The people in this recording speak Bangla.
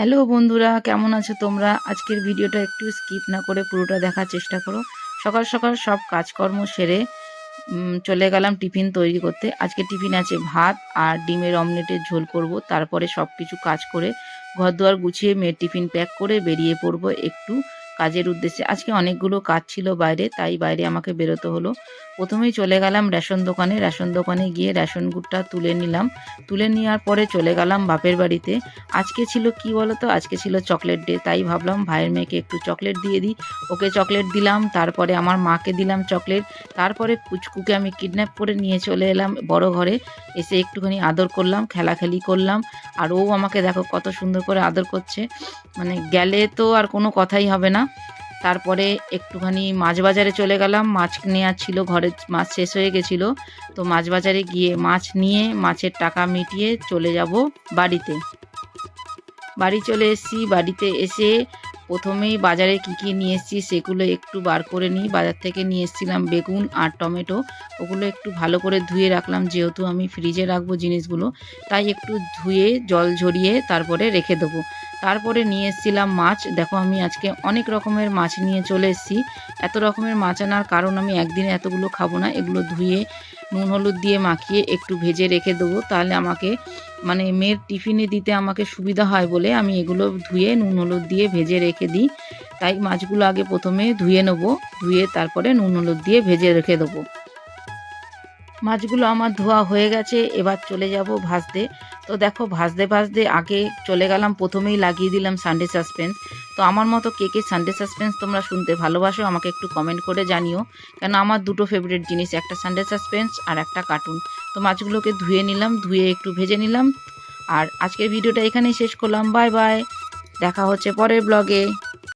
হ্যালো বন্ধুরা, কেমন আছো তোমরা? আজকের ভিডিওটা একটু স্কিপ না করে পুরোটা দেখার চেষ্টা করো। সকাল সকাল সব কাজকর্ম সেরে চলে গেলাম টিফিন তৈরি করতে। আজকে টিফিন আছে ভাত আর ডিমের অমলেটের ঝোল করব। তারপরে সব কিছু কাজ করে ঘর দুয়ার গুছিয়ে মেয়ের টিফিন প্যাক করে বেরিয়ে পড়ব একটু। কাজের উদ্দেশ্যে। আজকে অনেকগুলো কাজ ছিল বাইরে, তাই বাইরে আমাকে বেরোতে হলো। প্রথমেই চলে গেলাম রেশন দোকানে। রেশন দোকানে গিয়ে রেশন গুড়টা তুলে নিলাম। তুলে নেওয়ার পরে চলে গেলাম বাপের বাড়িতে। আজকে ছিল কি বলতো? আজকে ছিল চকলেট ডে, তাই ভাবলাম ভাইয়ের মেয়েকে একটু চকলেট দিয়ে দিই। ওকে চকলেট দিলাম, তারপরে আমার মাকে দিলাম চকলেট। তারপরে পুচকুকে আমি কিডন্যাপ করে নিয়ে চলে এলাম বড় ঘরে। এসে একটুখানি আদর করলাম, খেলাখেলি করলাম। আর ও আমাকে দেখো কত সুন্দর করে আদর করছে। মানে গেলে তো আর কোনো কথাই হবে না। তারপরে একটুখানি মাছ বাজারে চলে গেলাম। মাছ নেওয়ার ছিল, ঘরে মাছ শেষ হয়ে গেছিল। তো মাছ বাজারে গিয়ে মাছ নিয়ে, মাছের টাকা মিটিয়ে চলে যাব বাড়িতে। বাড়ি চলে এসেছি। বাড়িতে এসে প্রথমেই বাজারে কি কি নিয়ে এসেছি সেগুলো একটু বার করে নিই। বাজার থেকে নিয়ে এসেছিলাম বেগুন আর টমেটো। ওগুলো একটু ভালো করে ধুয়ে রাখলাম, যেহেতু আমি ফ্রিজে রাখব জিনিসগুলো। তাই একটু ধুয়ে, জল ঝরিয়ে তারপরে রেখে দেবো। তারপরে নিয়ে এসেছিলাম মাছ। দেখো, আমি আজকে অনেক রকমের মাছ নিয়ে চলে এসেছি। এত রকমের মাছ আনার কারণ আমি একদিনে এতগুলো খাব না। এগুলো ধুয়ে, নুন হলুদ দিয়ে মাখিয়ে একটু ভেজে রেখে দেবো। তাহলে আমাকে মানে মেয়ের টিফিনে দিতে আমাকে সুবিধা হয় বলে আমি এগুলো ধুয়ে, নুন হলুদ দিয়ে ভেজে রেখে দিই। তাই মাছগুলো আগে প্রথমে ধুয়ে নেব। ধুয়ে তারপরে নুন হলুদ দিয়ে ভেজে রেখে দেবো। মাছগুলো আমার ধোয়া হয়ে গেছে। এবার চলে যাব ভাজতে। তো দেখো, ভাজতে ভাজতে আগে চলে গেলাম, প্রথমেই লাগিয়ে দিলাম সানডে সাসপেন্স তো আমার মতো কে কে সানডে সাসপেন্স তোমরা শুনতে ভালোবাসো, আমাকে একটু কমেন্ট করে জানিও। কেন আমার দুটো ফেভারিট জিনিস, একটা সানডে সাসপেন্স আর একটা কার্টুন তো মাছগুলোকে ধুয়ে নিলাম, ধুয়ে একটু ভেজে নিলাম। আর আজকের ভিডিওটা এখানেই শেষ করলাম। বাই বাই দেখা হচ্ছে পরের ব্লগে